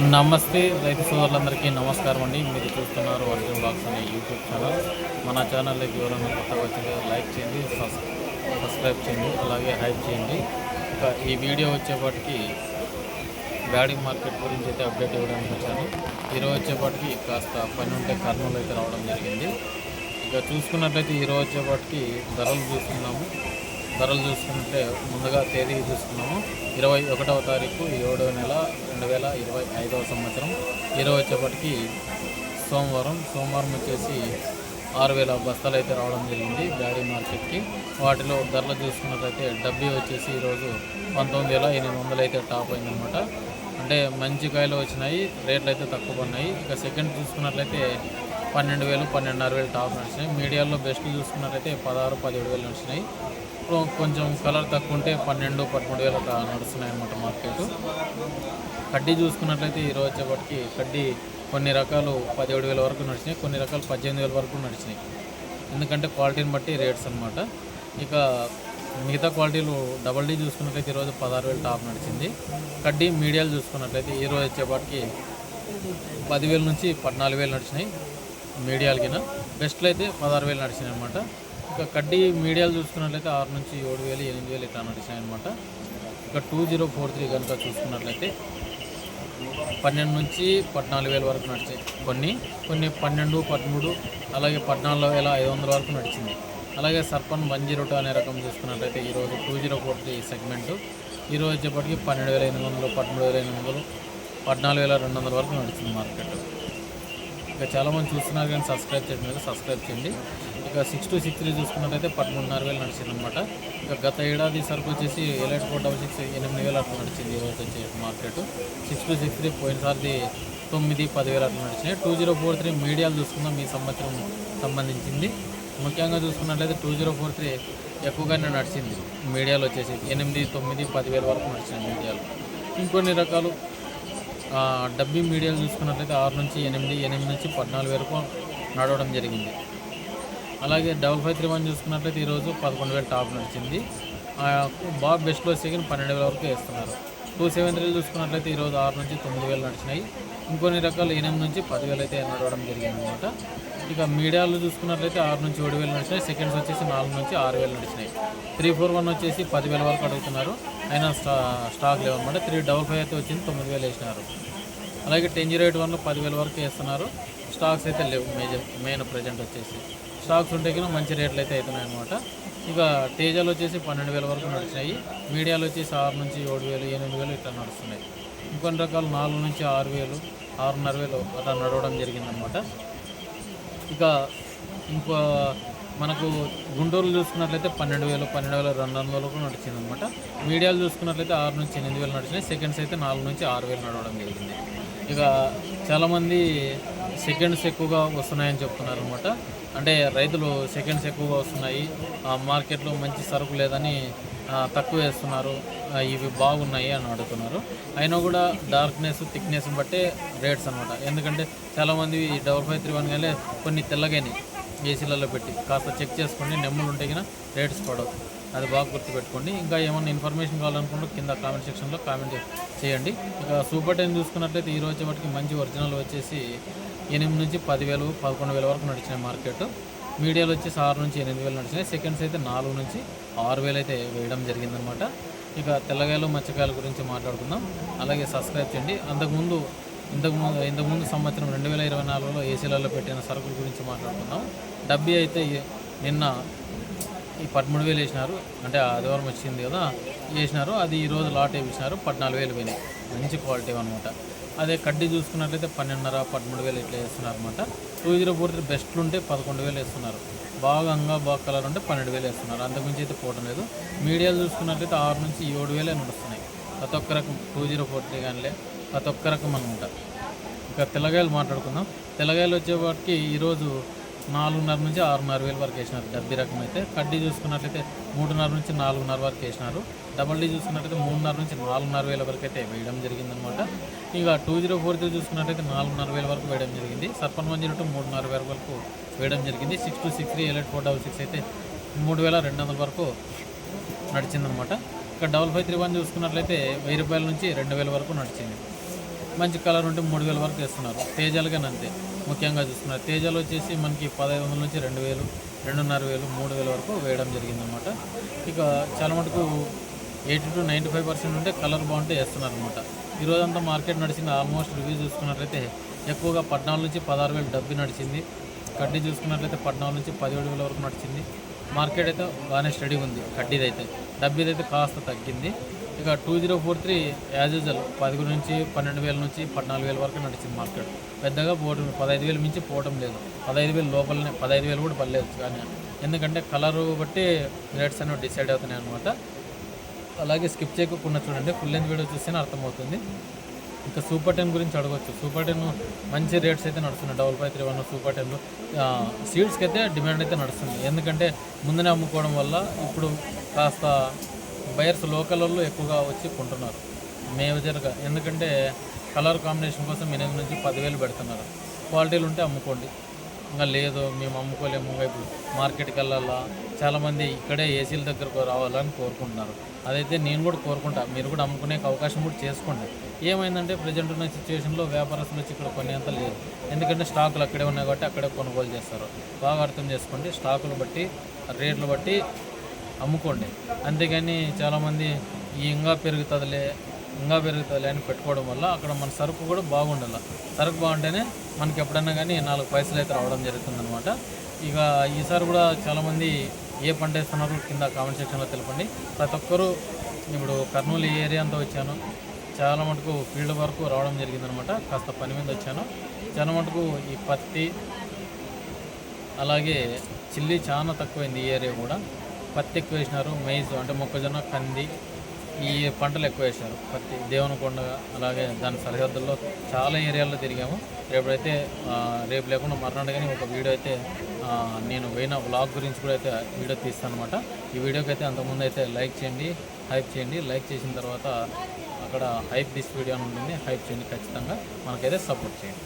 నమస్తే రైతు సోదరులందరికీ నమస్కారం అండి. మీరు చూస్తున్నారు అర్జున్ బ్లాగ్స్ అనే యూట్యూబ్ ఛానల్. మన ఛానల్లోకి ఎవరైనా కొత్తగా వచ్చింది లైక్ చేయండి సబ్స్క్రైబ్ చేయండి అలాగే హైప్ చేయండి. ఇక ఈ వీడియో వచ్చేపాటికి బ్యాడీ మార్కెట్ గురించి అయితే అప్డేట్ ఇవ్వడానికి వచ్చాను. ఈరోజు వచ్చేపాటికి కాస్త పని ఉంటే కర్నూలు అయితే రావడం జరిగింది. ఇక చూసుకున్నట్లయితే ఈరోజు వచ్చేపాటికి ధరలు చూసుకున్నాము ధరలు చూసుకుంటే ముందుగా తేదీ చూసుకున్నాము. ఇరవై ఒకటవ తారీఖు ఏడవ నెల రెండు వేల ఇరవై ఐదవ సంవత్సరం. ఈరోజు వచ్చేప్పటికి సోమవారం. సోమవారం వచ్చేసి ఆరు వేల బస్తాలు అయితే రావడం జరిగింది బ్యాడీ మార్కెట్కి. వాటిలో ధరలు చూసుకున్నట్లయితే డబ్బీ వచ్చేసి ఈరోజు పంతొమ్మిది వేల ఎనిమిది వందలు అయితే టాప్ అయిందనమాట అంటే మంచి కాయలు వచ్చినాయి రేట్లు అయితే తక్కువ ఉన్నాయి ఇక సెకండ్ చూసుకున్నట్లయితే పన్నెండు వేలు పన్నెండున్నర వేలు టాప్ నడిచినాయి. మీడియాలో బెస్ట్ చూసుకున్నట్లయితే పదహారు పదిహేడు వేలు నడిచినాయి. ఇప్పుడు కొంచెం కలర్ తక్కువ ఉంటే పన్నెండు పదమూడు వేలు అట్లా నడుస్తున్నాయి అన్నమాట మార్కెట్. కడ్డీ చూసుకున్నట్లయితే ఈరోజు వచ్చేప్పటికి కడ్డీ కొన్ని రకాలు పదిహేడు వేల వరకు నడిచినాయి కొన్ని రకాలు పద్దెనిమిది వేల వరకు నడిచినాయి. ఎందుకంటే క్వాలిటీని బట్టి రేట్స్ అనమాట ఇక మిగతా క్వాలిటీలు డబల్ డీ చూసుకున్నట్లయితే ఈరోజు పదహారు వేలు టాప్ నడిచింది. కడ్డీ మీడియాలు చూసుకున్నట్లయితే ఈరోజు వచ్చేపాటికి పదివేల నుంచి పద్నాలుగు వేలు నడిచినాయి మీడియాలకిన. బెస్ట్లు అయితే పదహారు వేలు నడిచినాయి అనమాట ఇక కడ్డీ మీడియాలు చూసుకున్నట్లయితే ఆరు నుంచి ఏడు వేలు ఎనిమిది వేలు ఇట్లా నడిచాయి అనమాట ఇక టూ జీరో ఫోర్ త్రీ కనుక చూసుకున్నట్లయితే పన్నెండు నుంచి పద్నాలుగు వేల వరకు నడిచాయి కొన్ని. కొన్ని పన్నెండు పదమూడు అలాగే పద్నాలుగు వేల ఐదు వందల వరకు నడిచింది. అలాగే సర్పన్ వన్ జీరో టూ అనే రకం చూసుకున్నట్లయితే ఈరోజు two zero four three segment. ఈరోజు వచ్చేప్పటికి పన్నెండు వేల ఎనిమిది వందలు పదమూడు వేల ఎనిమిది వందలు పద్నాలుగు వేల రెండు వందల వరకు నడిచింది మార్కెట్. ఇక చాలామంది చూస్తున్నారు కానీ సబ్స్క్రైబ్ చేయడం లేదు సబ్స్క్రైబ్ చేయండి. ఇక సిక్స్ టు సిక్స్ త్రీ చూసుకున్నట్టయితే పదమూడున్నర వేలు నడిచింది అనమాట ఇక గత ఏడాది సరుకు వచ్చేసి ఎలైట్ ఫోర్ డబల్ సిక్స్ ఎనిమిది వేలు అట్లా నడిచింది ఈరోజు వచ్చే market six two six three పోయినసారిది తొమ్మిది పదివేలు అట్లా నడిచినాయి. టూ జీరో ఫోర్ త్రీ మీడియాలు చూసుకుందాం ఈ సంవత్సరం సంబంధించింది. ముఖ్యంగా చూసుకున్నట్లయితే టూ జీరో ఫోర్ త్రీ ఎక్కువగానే నడిచింది. మీడియాలో వచ్చేసి ఎనిమిది తొమ్మిది పదివేల వరకు నడిచినాయి మీడియాలు. ఇంకొన్ని రకాలు డబ్బీ మీడియాలు చూసుకున్నట్లయితే ఆరు నుంచి ఎనిమిది ఎనిమిది నుంచి పద్నాలుగు వరకు నడవడం జరిగింది. అలాగే డబల్ ఫైవ్ త్రీ వన్ చూసుకున్నట్లయితే ఈరోజు పదకొండు వేలు టాప్ నడిచింది. ఆ, బెస్ట్లో సెకండ్ పన్నెండు వేల వరకు వేస్తున్నారు. టూ సెవెన్ త్రీలు చూసుకున్నట్లయితే ఈరోజు ఆరు నుంచి తొమ్మిది వేలు నడిచినాయి. ఇంకొన్ని రకాలు ఎనిమిది నుంచి పదివేలు అయితే నడవడం జరిగింది అనమాట ఇక మీడియాలో చూసుకున్నట్లయితే ఆరు నుంచి ఏడు వేలు నడిచినాయి. సెకండ్స్ వచ్చేసి నాలుగు నుంచి ఆరు వేలు నడిచినాయి. త్రీ ఫోర్ వన్ వచ్చేసి పదివేల వరకు అడుగుతున్నారు. అయినా స్టా స్టాక్ లేవు అనమాట త్రీ డబల్ ఫైవ్ అయితే వచ్చింది. తొమ్మిది వేలు వేసినారు. అలాగే టెన్ జీరో ఎయిట్ వన్లో పదివేల వరకు వేస్తున్నారు. స్టాక్స్ అయితే లేవు. మేజర్ మెయిన్ ప్రజెంట్ వచ్చేసి. స్టాక్స్ ఉంటే కన్నా మంచి రేట్లు అయితే అవుతున్నాయి అనమాట ఇక తేజాలు వచ్చేసి పన్నెండు వేల వరకు నడిచినాయి మీడియాలు వచ్చేసి ఆరు నుంచి ఏడు వేలు ఎనిమిది వేలు ఇట్లా నడుస్తున్నాయి. ఇంకొన్ని రకాలు నాలుగు నుంచి ఆరు వేలు ఆరున్నర వేలు అట్లా నడవడం జరిగిందనమాట ఇక ఇంకో మనకు గుంటూరు చూసుకున్నట్లయితే పన్నెండు వేలు పన్నెండు వేల రెండు వందల వరకు నడిచిందనమాట మీడియాలు చూసుకున్నట్లయితే ఆరు నుంచి ఎనిమిది వేలు నడిచినాయి. సెకండ్స్ అయితే నాలుగు నుంచి ఆరు వేలు నడవడం జరిగింది. ఇక చాలామంది సెకండ్స్ ఎక్కువగా వస్తున్నాయని చెప్తున్నారు అనమాట అంటే రైతులు సెకండ్స్ ఎక్కువగా వస్తున్నాయి. ఆ మార్కెట్లో మంచి సరుకు లేదని తక్కువ వేస్తున్నారు. ఇవి బాగున్నాయి అని అడుగుతున్నారు. అయినా కూడా డార్క్నెస్ థిక్నెస్ బట్టే రేట్స్ అనమాట ఎందుకంటే చాలామంది డబల్ ఫైవ్ త్రీ వన్ కానీ కొన్ని తెల్లగానే ఏసీలలో పెట్టి కాస్త చెక్ చేసుకోండి నెమ్మలు ఉంటే కన్నా రేట్స్ పడవు. అది బాగా గుర్తుపెట్టుకోండి. ఇంకా ఏమైనా ఇన్ఫర్మేషన్ కావాలనుకుంటే కింద కామెంట్ సెక్షన్లో కామెంట్ చేయండి. ఇక సూపర్ టెన్ చూసుకున్నట్లయితే ఈ రోజు మటుకి మంచి ఒరిజినల్ వచ్చేసి ఎనిమిది నుంచి పదివేలు పదకొండు వేల వరకు నడిచినాయి మార్కెట్. మీడియాలో వచ్చేసి ఆరు నుంచి ఎనిమిది వేలు నడిచినాయి. సెకండ్స్ అయితే నాలుగు నుంచి ఆరు వేలు అయితే వేయడం జరిగిందనమాట ఇక తెల్లగాయలు మచ్చకాయల గురించి మాట్లాడుకుందాం. అలాగే సబ్స్క్రైబ్ చేయండి. అంతకుముందు ఇంతకుముందు ఇంతకుముందు సంవత్సరం రెండు వేల ఇరవై నాలుగులో ఏసీలలో పెట్టిన సరుకుల గురించి మాట్లాడుకుందాం. డబ్బీ అయితే నిన్న ఈ పదమూడు వేలు వేసినారు. అంటే ఆదివారం వచ్చింది కదా వేసినారు. అది ఈరోజు లాట్ వేసినారు పద్నాలుగు వేలు పోయినాయి. మంచి క్వాలిటీ అనమాట అదే కడ్డీ చూసుకున్నట్లయితే పన్నెండున్నర పదమూడు వేలు ఇట్లా వేస్తున్నారు అనమాట టూ జీరో ఫోర్ త్రీ బెస్ట్లు ఉంటే పదకొండు వేలు వేస్తున్నారు. బాగా అంగా బాగా కలర్ ఉంటే పన్నెండు వేలు వేస్తున్నారు. అంతకుమించి అయితే పోవడం లేదు. మీడియాలు చూసుకున్నట్లయితే ఆరు నుంచి ఏడు వేలే నడుస్తున్నాయి. ప్రతి ఒక్క రకం టూ జీరో ఫోర్ త్రీ కానీలే ప్రతి ఒక్క రకం అనమాట ఇంకా తెల్లగాయలు మాట్లాడుకుందాం. తెల్లగాయలు వచ్చేవాటికి ఈరోజు నాలుగున్నర నుంచి ఆరున్నర వేల వరకు వేసినారు. డబ్బీ రకం అయితే కడ్డీ చూసుకున్నట్లయితే మూడున్నర నుంచి నాలుగున్నర వరకు వేసినారు. డబల్ డీ చూసుకున్నట్లయితే మూడున్నర నుంచి నాలుగున్నర వేల వరకు అయితే వేయడం జరిగిందనమాట ఇక టూ జీరో ఫోర్ త్రీ చూసుకున్నట్లయితే నాలుగున్నర వేల వరకు వేయడం జరిగింది. సర్పన్ వన్ జీరో టూ మూడున్నర వేల వరకు వేయడం జరిగింది. Six two six three eight four double six అయితే మూడు వేల రెండు వందల వరకు నడిచిందనమాట ఇక డబల్ ఫైవ్ త్రీ వన్ చూసుకున్నట్లయితే వెయ్యి రూపాయల నుంచి రెండు వేల వరకు నడిచింది. మంచి కలర్ ఉంటే మూడు వేల వరకు వేస్తున్నారు తేజాలు అంతే. ముఖ్యంగా చూస్తున్నారు తేజాలు వచ్చేసి మనకి పదహైదు వందల నుంచి రెండు వేలు రెండున్నర వేలు మూడు వేల వరకు వేయడం జరిగిందనమాట ఇక చాలా మటుకు eighty to ninety five percent ఉంటే కలర్ బాగుంటే వేస్తున్నారు అనమాట ఈరోజంతా మార్కెట్ నడిచింది ఆల్మోస్ట్ రివ్యూ చూసుకున్నట్లయితే ఎక్కువగా పద్నాలుగు నుంచి పదహారు వేలు డబ్బి నడిచింది. కడ్డీ చూసుకున్నట్లయితే పద్నాలుగు నుంచి పదిహేడు వేల వరకు నడిచింది. మార్కెట్ అయితే బాగానే స్టడీ ఉంది కడ్డీదైతే. డబ్బీదైతే కాస్త తగ్గింది. ఇక two zero four three as usual పదకొండు నుంచి పన్నెండు వేల నుంచి పద్నాలుగు వేల వరకు నడిచింది మార్కెట్. పెద్దగా పోవడం పదహైదు వేలు మించి పోవడం లేదు. పదహైదు వేలు లోపలనే పదహైదు వేలు కూడా పర్లేదు కానీ ఎందుకంటే కలరు బట్టి రేట్స్ అనేవి డిసైడ్ అవుతున్నాయి అనమాట అలాగే స్కిప్ చేయకుండా చూడండి ఫుల్ లెంత్ వీడియో చూస్తేనే అర్థమవుతుంది. ఇంకా సూపర్ టెన్ గురించి అడగవచ్చు సూపర్ టెన్ మంచి రేట్స్ అయితే నడుస్తున్నాయి. Double five three one super ten సీడ్స్కి అయితే డిమాండ్ అయితే నడుస్తుంది. ఎందుకంటే ముందునే అమ్ముకోవడం వల్ల ఇప్పుడు కాస్త బయర్స్ లోకల్ వాళ్ళు ఎక్కువగా వచ్చి కొంటున్నారు. మేజర్గా ఎందుకంటే కలర్ కాంబినేషన్ కోసం ఎనిమిది నుంచి పదివేలు పెడుతున్నారు. క్వాలిటీలు ఉంటే అమ్ముకోండి. ఇంకా లేదు మేము అమ్ముకోలేము. వైపు ఇప్పుడు మార్కెట్కి వెళ్ళాలా? చాలామంది ఇక్కడే ఏసీల దగ్గరకు రావాలని కోరుకుంటున్నారు. అదైతే నేను కూడా కోరుకుంటా. మీరు కూడా అమ్ముకునే అవకాశం కూడా చేసుకోండి. ఏమైందంటే ప్రజెంట్ ఉన్న సిచ్యువేషన్లో వ్యాపారస్తులు వచ్చి ఇక్కడ కొనేంత లేదు. ఎందుకంటే స్టాకులు అక్కడే ఉన్నాయి కాబట్టి అక్కడే కొనుగోలు చేస్తారు. బాగా అర్థం చేసుకోండి. స్టాకులు బట్టి రేట్లు బట్టి అమ్ముకోండి. అంతేగాని చాలామంది ఈ ఇంకా పెరుగుతుందిలే ఇంకా పెరుగుతుందిలే అని పెట్టుకోవడం వల్ల అక్కడ మన సరుకు కూడా బాగుండాల. సరుకు బాగుంటేనే మనకి ఎప్పుడన్నా కానీ నాలుగు పైసలు అయితే రావడం జరుగుతుందన్నమాట. ఇక ఈసారి కూడా చాలామంది ఏ పంట వేస్తున్నారు కింద కామెంట్ సెక్షన్లో తెలపండి. ప్రతి ఒక్కరూ ఇప్పుడు కర్నూలు ఈ ఏరియా అంతా వచ్చాను. చాలా మటుకు ఫీల్డ్ వరకు రావడం జరిగిందనమాట కాస్త పని మీద వచ్చాను. చాలా మటుకు ఈ పత్తి అలాగే చిల్లి చాలా తక్కువైంది ఈ ఏరియా కూడా. పత్తి ఎక్కువ వేసినారు మైజ్ అంటే మొక్కజొన్న కంది ఈ పంటలు ఎక్కువ వేసినారు. పత్తి దేవనకొండ అలాగే దాని సరిహద్దుల్లో చాలా ఏరియాల్లో తిరిగాము. రేపైతే రేపు లేకుండా మర్నాడు కానీ ఒక వీడియో అయితే నేను పోయిన వ్లాగ్ గురించి కూడా అయితే వీడియో తీస్తాను అనమాట ఈ వీడియోకి అయితే అంతకుముందు అయితే లైక్ చేయండి హైప్ చేయండి. లైక్ చేసిన తర్వాత అక్కడ హైప్ దిస్ వీడియో అని ఉంటుంది. హైప్ చేయండి ఖచ్చితంగా. మనకైతే సపోర్ట్ చేయండి.